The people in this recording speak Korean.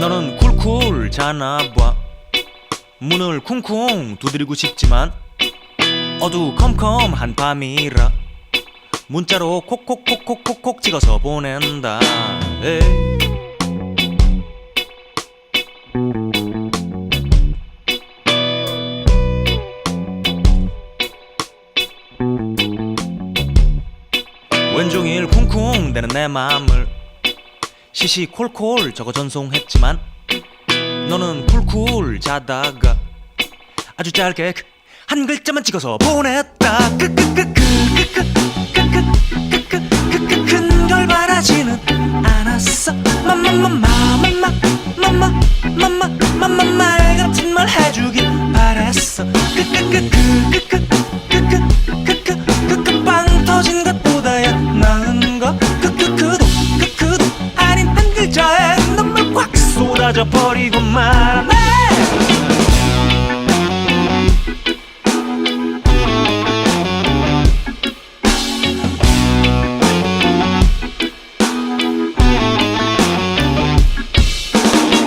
너는 쿨쿨 자나봐 문을 쿵쿵 두드리고 싶지만 어두컴컴한 밤이라 문자로 콕콕콕콕콕콕 찍어서 보낸다 에이. 왼종일 쿵쿵 대는 내 맘을 시시콜콜 적어 전송했지만 너는 쿨쿨 자다가 아주 짧게 그한 글자만 찍어서 보냈다 큰걸 바라지는 않았어 마마마마마마마마마마마 말 같은 말 해주길 바랬어 사라져버리고 말아.